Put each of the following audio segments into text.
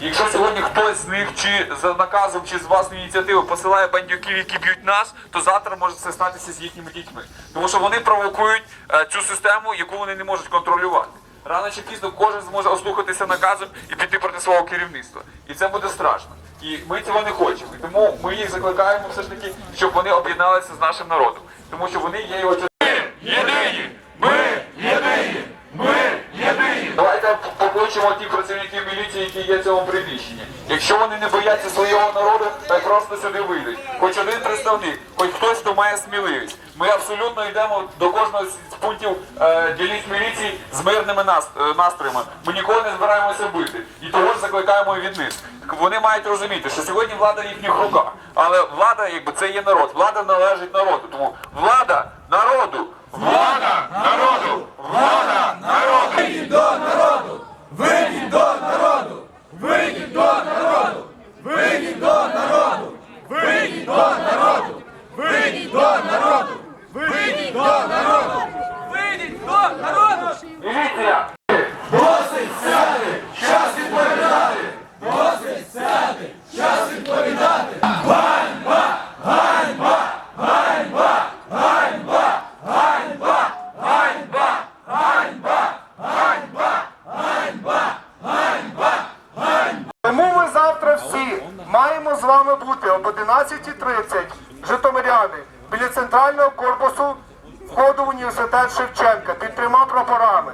Якщо сьогодні хтось з них чи за наказом, чи з власної ініціативи посилає бандюків, які б'ють нас, то завтра може це статися з їхніми дітьми. Тому що вони провокують е, цю систему, яку вони не можуть контролювати. Рано чи пізно кожен зможе ослухатися наказом і піти проти свого керівництва. І це буде страшно. І ми цього не хочемо. І тому ми їх закликаємо все ж таки, щоб вони об'єдналися з нашим народом. Тому що вони є його частиною. Єдині! Ми єдині! Ми єдині! Давайте покличемо ті працівників міліції, які є в цьому приміщенні. Якщо вони не бояться свого народу, так просто сюди вийдуть. Хоч один представник, хоч хтось, хто має сміливість. Ми абсолютно йдемо до кожного з пунктів е, дільниць міліції з мирними е, настроями. Ми ніколи не збираємося бити. І того ж закликаємо від них. Вони мають розуміти, що сьогодні влада в їхніх руках. Але влада, якби це є народ. Влада належить народу. Тому влада народу! Влада народу! Влада народу! Вийдіть до народу! Міліція! Тому ми завтра всі маємо з вами бути об 11.30 житомиряни біля центрального корпусу входу в університет Шевченка під трьома прапорами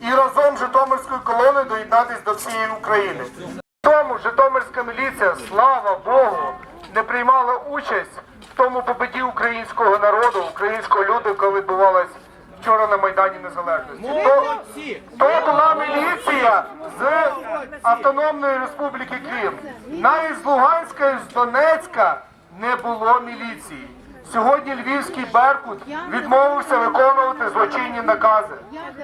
і разом з Житомирською колоною доєднатись до всієї України. Тому Житомирська міліція, слава Богу, не приймала участь в тому победі українського народу, українського люду, яка відбувалась вчора на Майдані Незалежності. То, то була міліція з Автономної Республіки Крим. Навіть з Луганська і з Донецька не було міліції. Сьогодні львівський Беркут відмовився виконувати злочинні накази.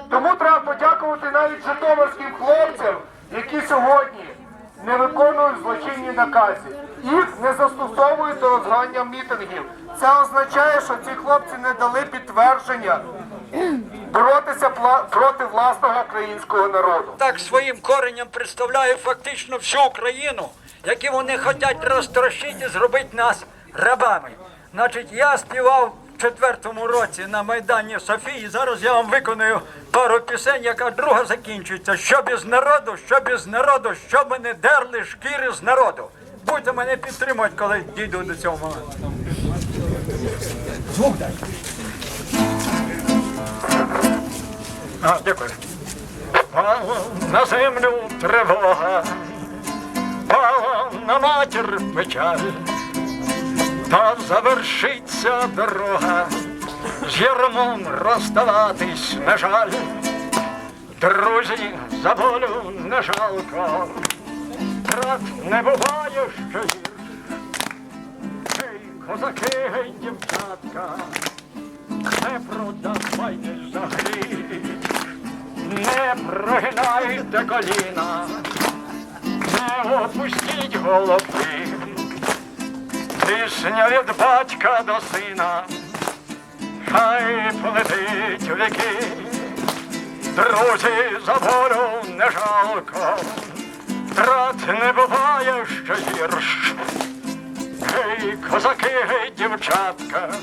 Тому треба подякувати навіть житомирським хлопцям, які сьогодні не виконують злочинні накази. Їх не застосовують до розгання мітингів. Це означає, що ці хлопці не дали підтвердження боротися проти власного українського народу. так своїм коренням представляє фактично всю Україну, які вони хочуть розтрощити, і зробити нас рабами. Значить, я співав в четвертому році на Майдані Софії. Зараз я вам виконую пару пісень, яка друга закінчується. Що без народу, що без народу, що ми не дерли шкіри з народу. Будьте мене підтримувати, коли дійду до цього моменту. Звук дай. А, дякую. На землю тривога, на матір печаль, та завершиться дорога, з ярмом розставатись не жаль. Друзі, за волю не жалко, брат не буває що гірш. Ей, козаки, гей, дівчатка, не продавайтесь за гріх. Не прогинайте коліна, опустіть голови. Пісня від батька до сина, хай полетить у віки. Друзі, за волю не жалко, трат не буває що гірш. Гей, козаки, гей, дівчатка,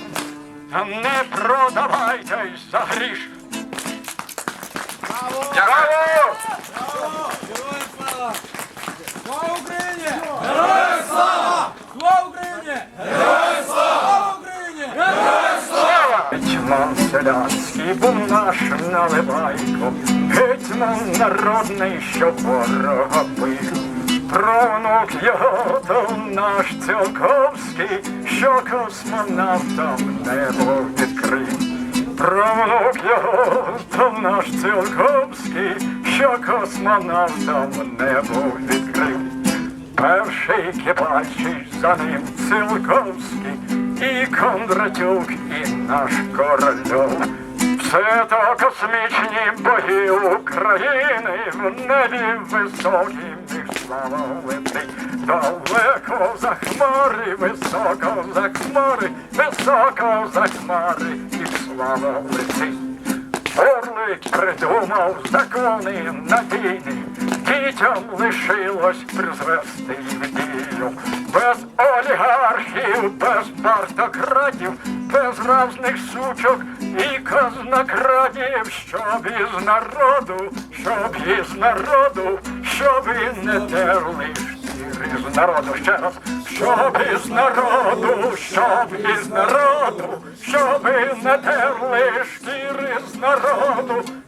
не продавайтесь за гріш. Дякую! Слава Україні! Героям слава! Слава Україні! Героям слава! Україні! Гетьман селянський був наш наливайко, гетьман народний, що ворога бив. Правнук його то наш Цілковський, що космонавтам небо відкрив. Правнук його то наш Цілковський, що космонавтам небо відкрив. Перший кипачий за ним Цілковський, і Кондратюк, і наш корольов. Все то космічні боги України в небі високим їх слава летить. Далеко за хмари, високо за хмари, високо за хмари, їх слава летить. Орлик придумав закони надійні, дітям лишилось призвести в. Без олігархів, без партократів, без разних сучок і казнокрадів, щоб із народу, щоб із народу, щоб і не терли шкіри з народу ще раз, щоб із народу, щоб із народу, щоб і не терли шкіри з народу,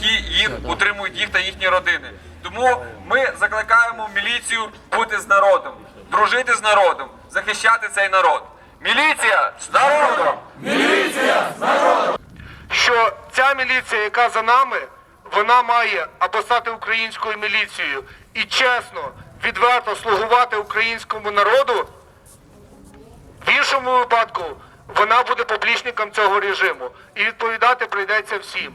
які їх утримують їх та їхні родини. Тому ми закликаємо міліцію бути з народом, дружити з народом, захищати цей народ. Міліція з народом! Міліція народом, що ця міліція, яка за нами, вона має або стати українською міліцією і чесно, відверто слугувати українському народу. В іншому випадку вона буде поплічником цього режиму і відповідати прийдеться всім.